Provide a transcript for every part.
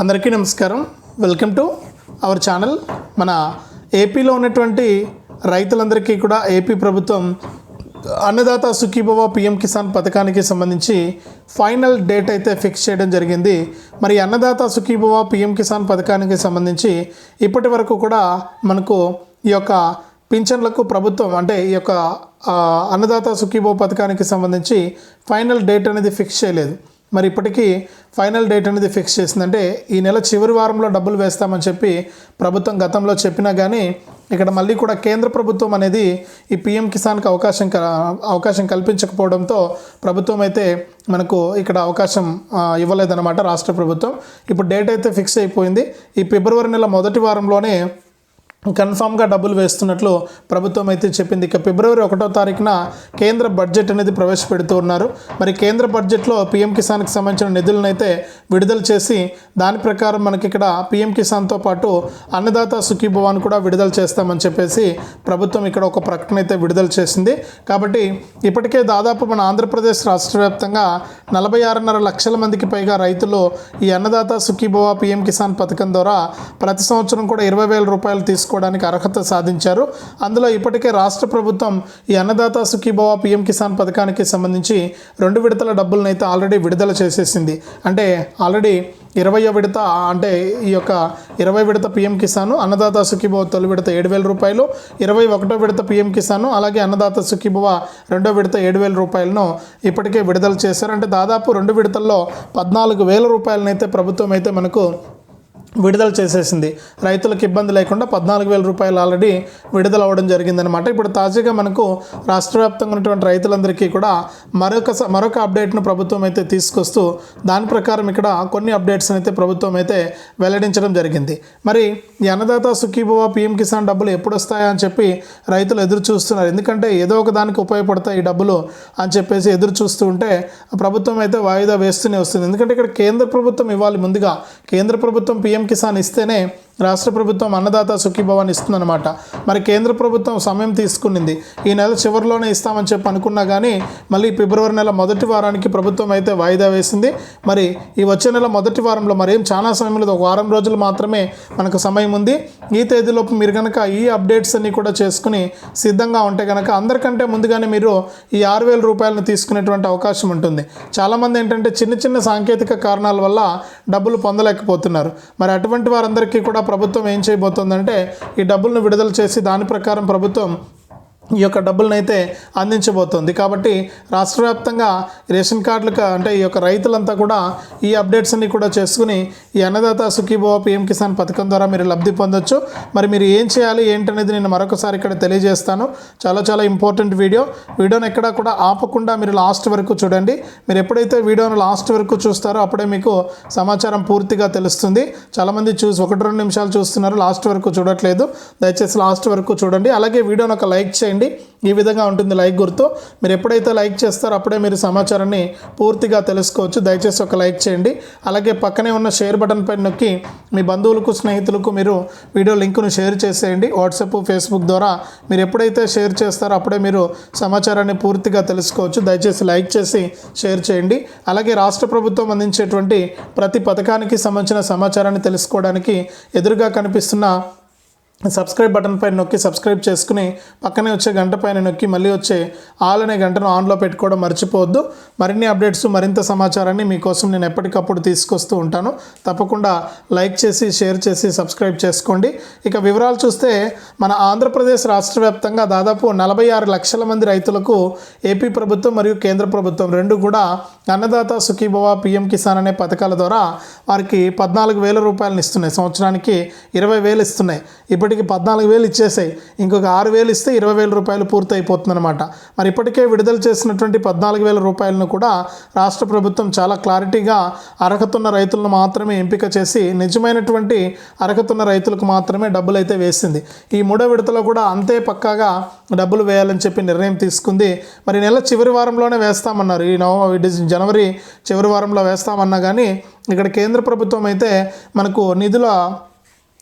అందరికీ నమస్కారం. Welcome to our channel మన ఏపీలో ఉన్నటువంటి రైతులందరికీ కూడా ఏపీ ప్రభుత్వం అన్నదాత సుఖీభవ పిఎం కిసాన్ పథకానికి సంబంధించి ఫైనల్ డేట్ అయితే ఫిక్స్ చేయడం జరిగింది. మరి అన్నదాత సుఖీభవ పిఎం కిసాన్ పథకానికి సంబంధించి ఇప్పటి వరకు కూడా మనకు ఈ యొక్క పింఛన్లకు ప్రభుత్వం అంటే ఈ యొక్క అన్నదాత సుఖీభవ పథకానికి సంబంధించి ఫైనల్ డేట్ అనేది ఫిక్స్ చేయలేదు. మరి ఇప్పటికీ ఫైనల్ డేట్ అనేది ఫిక్స్ చేసిందంటే ఈ నెల చివరి వారంలో డబ్బులు వేస్తామని చెప్పి ప్రభుత్వం గతంలో చెప్పినా కానీ ఇక్కడ మళ్ళీ కూడా కేంద్ర ప్రభుత్వం అనేది ఈ పిఎం కిసాన్కి అవకాశం క- అవకాశం కల్పించకపోవడంతో ప్రభుత్వం అయితే మనకు ఇక్కడ అవకాశం ఇవ్వలేదన్నమాట రాష్ట్ర ప్రభుత్వం. ఇప్పుడు డేట్ అయితే ఫిక్స్ అయిపోయింది. ఈ ఫిబ్రవరి నెల మొదటి వారంలోనే కన్ఫామ్గా డబ్బులు వేస్తున్నట్లు ప్రభుత్వం అయితే చెప్పింది. ఇక ఫిబ్రవరి ఒకటో తారీఖున కేంద్ర బడ్జెట్ అనేది ప్రవేశపెడుతూ ఉన్నారు. మరి కేంద్ర బడ్జెట్లో పీఎం కిసాన్కి సంబంధించిన నిధులను అయితే విడుదల చేసి దాని ప్రకారం మనకి ఇక్కడ పీఎం కిసాన్తో పాటు అన్నదాత సుఖీభవాన్ కూడా విడుదల చేస్తామని చెప్పేసి ప్రభుత్వం ఇక్కడ ఒక ప్రకటన అయితే విడుదల చేసింది. కాబట్టి ఇప్పటికే దాదాపు మన ఆంధ్రప్రదేశ్ రాష్ట్ర వ్యాప్తంగా నలభై ఆరున్నర లక్షల మందికి పైగా రైతులు ఈ అన్నదాత సుఖీభవ పీఎం కిసాన్ పథకం ద్వారా ప్రతి సంవత్సరం కూడా ఇరవై వేల రూపాయలు చేసుకోవడానికి అర్హత సాధించారు. అందులో ఇప్పటికే రాష్ట్ర ప్రభుత్వం ఈ అన్నదాత సుఖీభవ పీఎం కిసాన్ పథకానికి సంబంధించి రెండు విడతల డబ్బులను అయితే ఆల్రెడీ విడుదల చేసేసింది. అంటే ఆల్రెడీ ఇరవై విడత అంటే ఈ యొక్క ఇరవై విడత పీఎం కిసాను అన్నదాత సుఖీభవ తొలి విడత ఏడు వేల రూపాయలు ఇరవై ఒకటో విడత పీఎం కిసాను అలాగే అన్నదాత సుఖీభవ రెండో విడత ఏడు వేల రూపాయలను ఇప్పటికే విడుదల చేశారు. అంటే దాదాపు రెండు విడతల్లో పద్నాలుగు వేల రూపాయలనైతే ప్రభుత్వం అయితే మనకు విడుదల చేసేసింది. రైతులకు ఇబ్బంది లేకుండా పద్నాలుగు వేల రూపాయలు ఆల్రెడీ విడుదల అవ్వడం జరిగిందనమాట ఇప్పుడు తాజాగా మనకు రాష్ట్ర వ్యాప్తంగా ఉన్నటువంటి రైతులందరికీ కూడా మరొక స- మరొక అప్డేట్ను ప్రభుత్వం అయితే తీసుకొస్తూ దాని ప్రకారం ఇక్కడ కొన్ని అప్డేట్స్ అయితే ప్రభుత్వం అయితే వెల్లడించడం జరిగింది. మరి అన్నదాత సుఖీభవ పిఎం కిసాన్ డబ్బులు ఎప్పుడు వస్తాయా అని చెప్పి రైతులు ఎదురు చూస్తున్నారు. ఎందుకంటే ఏదో ఒక దానికి ఉపయోగపడతాయి ఈ డబ్బులు అని చెప్పేసి ఎదురు చూస్తూ ఉంటే ప్రభుత్వం అయితే వాయిదా వేస్తూనే వస్తుంది. ఎందుకంటే ఇక్కడ కేంద్ర ప్రభుత్వం ఇవ్వాలి ముందుగా. కేంద్ర ప్రభుత్వం పిఎం కిసాన్ ఇస్తేనే రాష్ట్ర ప్రభుత్వం అన్నదాత సుఖీభవన్ ఇస్తుందన్నమాట. మరి కేంద్ర ప్రభుత్వం సమయం తీసుకునింది. ఈ నెల చివరిలోనే ఇస్తామని చెప్పి అనుకున్నా కానీ మళ్ళీ ఫిబ్రవరి నెల మొదటి వారానికి ప్రభుత్వం అయితే వాయిదా వేసింది. మరి ఈ వచ్చే నెల మొదటి వారంలో మరి ఏం చాలా సమయం లేదు. ఒక వారం రోజులు మాత్రమే మనకు సమయం ఉంది. ఈ తేదీలోపు మీరు కనుక ఈ అప్డేట్స్ అన్ని కూడా చేసుకుని సిద్ధంగా ఉంటే కనుక అందరికంటే ముందుగానే మీరు ఈ ఆరు వేల రూపాయలను తీసుకునేటువంటి అవకాశం ఉంటుంది. చాలామంది ఏంటంటే చిన్న చిన్న సాంకేతిక కారణాల వల్ల డబ్బులు పొందలేకపోతున్నారు. మరి అటువంటి వారందరికీ కూడా ప్రభుత్వం ఏం చేయబోతోందంటే ఈ డబ్బులను విడుదల చేసి దాని ప్రకారం ప్రభుత్వం ఈ యొక్క డబ్బులను అయితే అందించబోతోంది. కాబట్టి రాష్ట్ర వ్యాప్తంగా రేషన్ కార్డులకు అంటే ఈ యొక్క రైతులంతా కూడా ఈ అప్డేట్స్ అన్ని కూడా చేసుకుని ఈ అన్నదాత సుఖీభవ పిఎం కిసాన్ పథకం ద్వారా మీరు లబ్ధి పొందొచ్చు. మరి మీరు ఏం చేయాలి ఏంటనేది నేను మరొకసారి ఇక్కడ తెలియజేస్తాను. చాలా చాలా ఇంపార్టెంట్ వీడియో. వీడియోని ఎక్కడా కూడా ఆపకుండా మీరు లాస్ట్ వరకు చూడండి. మీరు ఎప్పుడైతే వీడియోను లాస్ట్ వరకు చూస్తారో అప్పుడే మీకు సమాచారం పూర్తిగా తెలుస్తుంది. చాలామంది చూసి ఒకటి రెండు నిమిషాలు చూస్తున్నారు లాస్ట్ వరకు చూడట్లేదు. దయచేసి లాస్ట్ వరకు చూడండి. అలాగే వీడియోని ఒక లైక్ చేయండి. ఈ విధంగా ఉంటుంది లైక్ గుర్తు. మీరు ఎప్పుడైతే లైక్ చేస్తారో అప్పుడే మీరు సమాచారాన్ని పూర్తిగా తెలుసుకోవచ్చు. దయచేసి ఒక లైక్ చేయండి. అలాగే పక్కనే ఉన్న షేర్ బటన్ పైన నొక్కి మీ బంధువులకు స్నేహితులకు మీరు వీడియో లింకును షేర్ చేసేయండి. వాట్సాప్ ఫేస్బుక్ ద్వారా మీరు ఎప్పుడైతే షేర్ చేస్తారో అప్పుడే మీరు సమాచారాన్ని పూర్తిగా తెలుసుకోవచ్చు. దయచేసి లైక్ చేసి షేర్ చేయండి. అలాగే రాష్ట్ర ప్రభుత్వం అందించేటువంటి ప్రతి పథకానికి సంబంధించిన సమాచారాన్ని తెలుసుకోవడానికి ఎదురుగా కనిపిస్తున్న సబ్స్క్రైబ్ బటన్ పైన నొక్కి సబ్స్క్రైబ్ చేసుకుని పక్కనే వచ్చే గంట పైన నొక్కి మళ్ళీ వచ్చే ఆల్ అనే గంటను ఆన్లో పెట్టుకోవడం మర్చిపోవద్దు. మరిన్ని అప్డేట్స్ మరింత సమాచారాన్ని మీకోసం నేను ఎప్పటికప్పుడు తీసుకొస్తూ ఉంటాను. తప్పకుండా లైక్ చేసి షేర్ చేసి సబ్స్క్రైబ్ చేసుకోండి. ఇక వివరాలు చూస్తే మన ఆంధ్రప్రదేశ్ రాష్ట్ర వ్యాప్తంగా దాదాపు నలభై ఆరు లక్షల మంది రైతులకు ఏపీ ప్రభుత్వం మరియు కేంద్ర ప్రభుత్వం రెండు కూడా అన్నదాత సుఖీభవ పిఎం కిసాన్ అనే పథకాల ద్వారా వారికి పద్నాలుగు వేల రూపాయలను ఇస్తున్నాయి. సంవత్సరానికి ఇరవై వేలు ఇస్తున్నాయి. ఇప్పటికి పద్నాలుగు వేలు ఇచ్చేసాయి. ఇంకొక ఆరు వేలు ఇస్తే ఇరవై వేల రూపాయలు పూర్తి అయిపోతుందన్నమాట మరి ఇప్పటికే విడుదల చేసినటువంటి పద్నాలుగు వేల రూపాయలను కూడా రాష్ట్ర ప్రభుత్వం చాలా క్లారిటీగా అర్హతున్న రైతులను మాత్రమే ఎంపిక చేసి నిజమైనటువంటి అర్హతున్న రైతులకు మాత్రమే డబ్బులు అయితే వేసింది. ఈ మూడో విడతలో కూడా అంతే పక్కాగా డబ్బులు వేయాలని చెప్పి నిర్ణయం తీసుకుంది. మరి నెల చివరి వారంలోనే వేస్తామన్నారు. ఈ నవంబర్ జనవరి చివరి వారంలో వేస్తామన్నా కానీ ఇక్కడ కేంద్ర ప్రభుత్వం అయితే మనకు నిధుల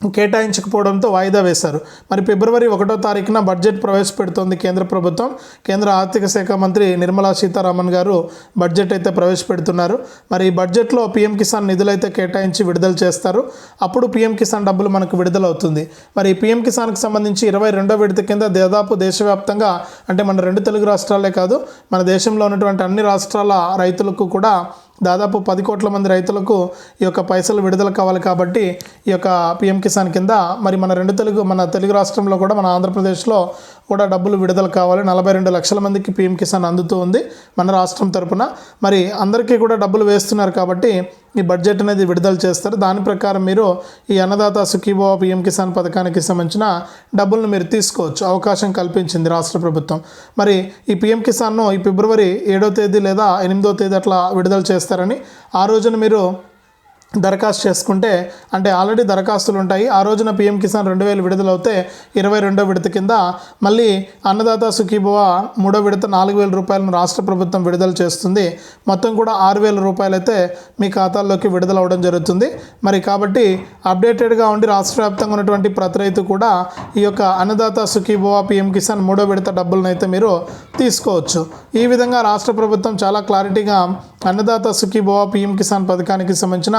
కేటాయించకపోవడంతో వాయిదా వేశారు. మరి ఫిబ్రవరి ఒకటో తారీఖున బడ్జెట్ ప్రవేశపెడుతోంది కేంద్ర ప్రభుత్వం. కేంద్ర ఆర్థిక శాఖ మంత్రి నిర్మలా సీతారామన్ గారు బడ్జెట్ అయితే ప్రవేశపెడుతున్నారు. మరి ఈ బడ్జెట్లో పీఎం కిసాన్ నిధులైతే కేటాయించి విడుదల చేస్తారు. అప్పుడు పీఎం కిసాన్ డబ్బులు మనకు విడుదలవుతుంది. మరి పీఎం కిసాన్కి సంబంధించి ఇరవై రెండో విడత కింద దాదాపు దేశవ్యాప్తంగా అంటే మన రెండు తెలుగు రాష్ట్రాలే కాదు మన దేశంలో ఉన్నటువంటి అన్ని రాష్ట్రాల రైతులకు కూడా దాదాపు పది కోట్ల మంది రైతులకు ఈ యొక్క పైసలు విడుదల కావాలి కాబట్టి ఈ యొక్క పిఎం కిసాన్ కింద మరి మన రెండు తెలుగు మన తెలుగు రాష్ట్రంలో కూడా మన ఆంధ్రప్రదేశ్లో కూడా డబ్బులు విడుదల కావాలి. నలభై రెండు లక్షల మందికి పీఎం కిసాన్ అందుతూ ఉంది మన రాష్ట్రం తరపున. మరి అందరికీ కూడా డబ్బులు వేస్తున్నారు కాబట్టి ఈ బడ్జెట్ అనేది విడుదల చేస్తారు. దాని ప్రకారం మీరు ఈ అన్నదాత సుఖీభవ పీఎం కిసాన్ పథకానికి సంబంధించిన డబ్బులను మీరు తీసుకోవచ్చు. అవకాశం కల్పించింది రాష్ట్ర ప్రభుత్వం. మరి ఈ పీఎం కిసాన్ను ఈ ఫిబ్రవరి ఏడో తేదీ లేదా ఎనిమిదో తేదీ అట్లా విడుదల చేస్తారని ఆ రోజున మీరు దరఖాస్తు చేసుకుంటే అంటే ఆల్రెడీ దరఖాస్తులు ఉంటాయి ఆ రోజున పిఎం కిసాన్ రెండు వేలు విడుదలవుతే ఇరవై రెండో విడత కింద మళ్ళీ అన్నదాత సుఖీభవ మూడో విడత నాలుగు వేల రూపాయలను రాష్ట్ర ప్రభుత్వం విడుదల చేస్తుంది. మొత్తం కూడా ఆరు వేల రూపాయలు అయితే మీ ఖాతాల్లోకి విడుదల జరుగుతుంది. మరి కాబట్టి అప్డేటెడ్గా ఉండి రాష్ట్ర వ్యాప్తంగా ఉన్నటువంటి ప్రతి రైతు కూడా ఈ యొక్క అన్నదాత సుఖీభవ పిఎం కిసాన్ మూడో విడత డబ్బులను అయితే మీరు తీసుకోవచ్చు. ఈ విధంగా రాష్ట్ర ప్రభుత్వం చాలా క్లారిటీగా అన్నదాత సుఖీభవ పిఎం కిసాన్ పథకానికి సంబంధించిన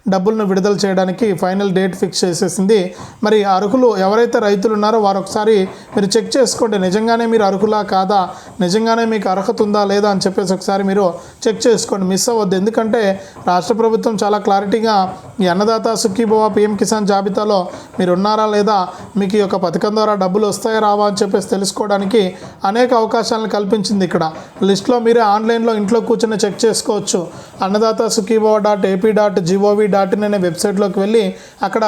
డబ్బులను విడుదల చేయడానికి ఫైనల్ డేట్ ఫిక్స్ చేసేసింది. మరి అర్హులు ఎవరైతే రైతులు ఉన్నారో వారు ఒకసారి మీరు చెక్ చేసుకోండి. నిజంగానే మీరు అర్హులా కాదా? నిజంగానే మీకు అర్హత ఉందా లేదా అని చెప్పేసి ఒకసారి మీరు చెక్ చేసుకోండి. మిస్ అవ్వద్దు. ఎందుకంటే రాష్ట్ర ప్రభుత్వం చాలా క్లారిటీగా ఈ అన్నదాత సుఖీభవ పిఎం కిసాన్ జాబితాలో మీరు ఉన్నారా లేదా? మీకు ఈ యొక్క పథకం ద్వారా డబ్బులు వస్తాయా రావా అని చెప్పేసి తెలుసుకోవడానికి అనేక అవకాశాలను కల్పించింది ఇక్కడ. లిస్ట్లో మీరే ఆన్లైన్లో ఇంట్లో కూర్చొని చెక్ చేసుకోవచ్చు. Annadata Sukhibhava dot AP dot G O V dot in అనే వెబ్సైట్లోకి వెళ్ళి అక్కడ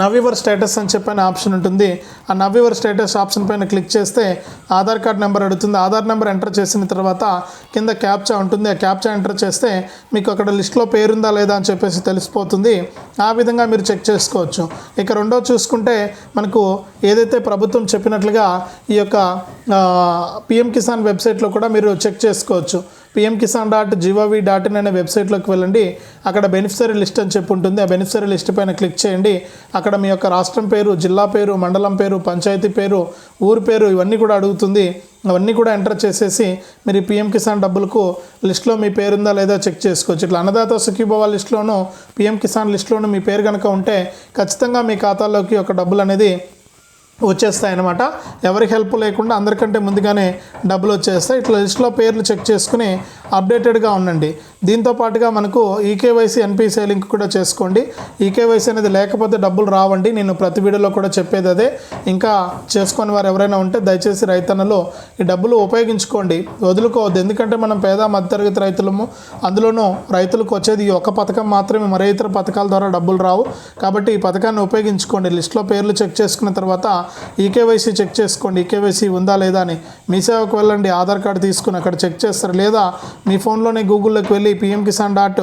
నవ్యువర్ స్టేటస్ అని చెప్పిన ఆప్షన్ ఉంటుంది. ఆ నవ్యూవర్ స్టేటస్ ఆప్షన్ పైన క్లిక్ చేస్తే ఆధార్ కార్డ్ నెంబర్ అడుగుతుంది. ఆధార్ నెంబర్ ఎంటర్ చేసిన తర్వాత కింద క్యాప్చా ఉంటుంది. ఆ క్యాప్చా ఎంటర్ చేస్తే మీకు అక్కడ లిస్ట్లో పేరుందా లేదా అని చెప్పేసి తెలిసిపోతుంది. ఆ విధంగా మీరు చెక్ చేసుకోవచ్చు. ఇక రెండో చూసుకుంటే మనకు ఏదైతే ప్రభుత్వం చెప్పినట్లుగా ఈ యొక్క పిఎం కిసాన్ వెబ్సైట్లో కూడా మీరు చెక్ చేసుకోవచ్చు. PM Kisan dot G O V dot in అనే వెబ్సైట్లోకి వెళ్ళండి. అక్కడ బెనిఫిషరీ లిస్ట్ అని చెప్పి ఉంటుంది ఆ బెనిఫిషరీ లిస్ట్ పైన క్లిక్ చేయండి. అక్కడ మీ యొక్క రాష్ట్రం పేరు జిల్లా పేరు మండలం పేరు పంచాయతీ పేరు ఊరు పేరు ఇవన్నీ కూడా అడుగుతుంది. అవన్నీ కూడా ఎంటర్ చేసేసి మీరు పిఎం కిసాన్ డబ్బులకు లిస్ట్లో మీ పేరుందా లేదా చెక్ చేసుకోవచ్చు. ఇట్లా అన్నదాత సుఖీభవ లిస్ట్లోనూ పిఎం కిసాన్ లిస్ట్లోనూ మీ పేరు కనుక ఉంటే ఖచ్చితంగా మీ ఖాతాలోకి ఒక డబ్బులు అనేది వచ్చేస్తాయన్నమాట. ఎవరికి హెల్ప్ లేకుండా అందరికంటే ముందుగానే డబ్బులు వచ్చేస్తాయి. ఇట్లా లిస్ట్లో పేర్లు చెక్ చేసుకుని అప్డేటెడ్గా ఉండండి. దీంతో పాటుగా మనకు ఈకేవైసీ ఎన్పిసిఐ లింక్ కూడా చేసుకోండి. ఈకేవైసీ అనేది లేకపోతే డబ్బులు రావండి. నేను ప్రతి వీడియోలో కూడా చెప్పేది అదే. ఇంకా చేసుకొని వారు ఎవరైనా ఉంటే దయచేసి రైతన్నలు ఈ డబ్బులు ఉపయోగించుకోండి. వదులుకోవద్దు. ఎందుకంటే మనం పేద మధ్యతరగతి రైతులము. అందులోనూ రైతులకు వచ్చేది ఈ ఒక్క పథకం మాత్రమే. మరే ఇతర పథకాల ద్వారా డబ్బులు రావు. కాబట్టి ఈ పథకాన్ని ఉపయోగించుకోండి. లిస్ట్లో పేర్లు చెక్ చేసుకున్న తర్వాత ఈకేవైసీ చెక్ చేసుకోండి. ఈకేవైసీ ఉందా లేదా అని. మీ సేవకు వెళ్ళండి. ఆధార్ కార్డు తీసుకుని అక్కడ చెక్ చేస్తారు. లేదా మీ ఫోన్లోనే గూగుల్లోకి వెళ్ళి PM Kisan dot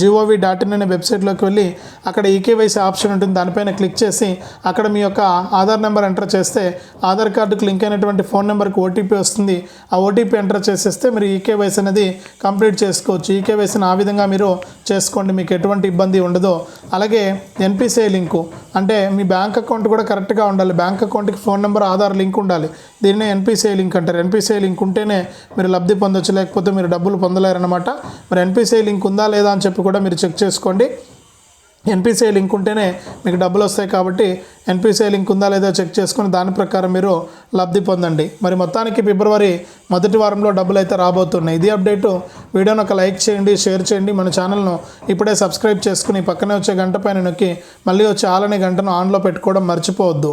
G O V dot in అనే వెబ్సైట్లోకి వెళ్ళి అక్కడ ఈకేవైసీ ఆప్షన్ ఉంటుంది. దానిపైన క్లిక్ చేసి అక్కడ మీ యొక్క ఆధార్ నెంబర్ ఎంటర్ చేస్తే ఆధార్ కార్డుకు లింక్ అయినటువంటి ఫోన్ నెంబర్కి ఓటీపీ వస్తుంది. ఆ ఓటీపీ ఎంటర్ చేసేస్తే మీరు ఈకేవైసీ అనేది కంప్లీట్ చేసుకోవచ్చు. ఈకేవైసీని ఆ విధంగా మీరు చేసుకోండి. మీకు ఎటువంటి ఇబ్బంది ఉండదు. అలాగే ఎన్పిసిఐ లింకు అంటే మీ బ్యాంక్ అకౌంట్ కూడా కరెక్ట్గా ఉండాలి. బ్యాంక్ అకౌంట్కి ఫోన్ నెంబర్ ఆధార్ లింక్ ఉండాలి. దీన్నే ఎన్పిసిఐ లింక్ అంటారు. ఎన్పిసిఐ లింక్ ఉంటేనే మీరు లబ్ధి పొందొచ్చు. లేకపోతే మీరు డబ్బులు పొందలేరన్నమాట. మరి ఎన్పిసిఐ లింక్ ఉందా లేదా అని చెప్పి కూడా మీరు చెక్ చేసుకోండి. ఎన్పిసిఐ లింక్ ఉంటేనే మీకు డబ్బులు వస్తాయి కాబట్టి ఎన్పిసిఐ లింక్ ఉందా లేదా చెక్ చేసుకుని దాని ప్రకారం మీరు లబ్ధి పొందండి. మరి మొత్తానికి ఫిబ్రవరి మొదటి వారంలో డబ్బులు అయితే రాబోతున్నాయి. ఇది అప్డేటు వీడియోని ఒక లైక్ చేయండి షేర్ చేయండి. మన ఛానల్ను ఇప్పుడే సబ్స్క్రైబ్ చేసుకుని పక్కనే వచ్చే గంట పైన నొక్కి మళ్ళీ వచ్చే ఆలనే గంటను ఆన్లో పెట్టుకోవడం మర్చిపోవద్దు.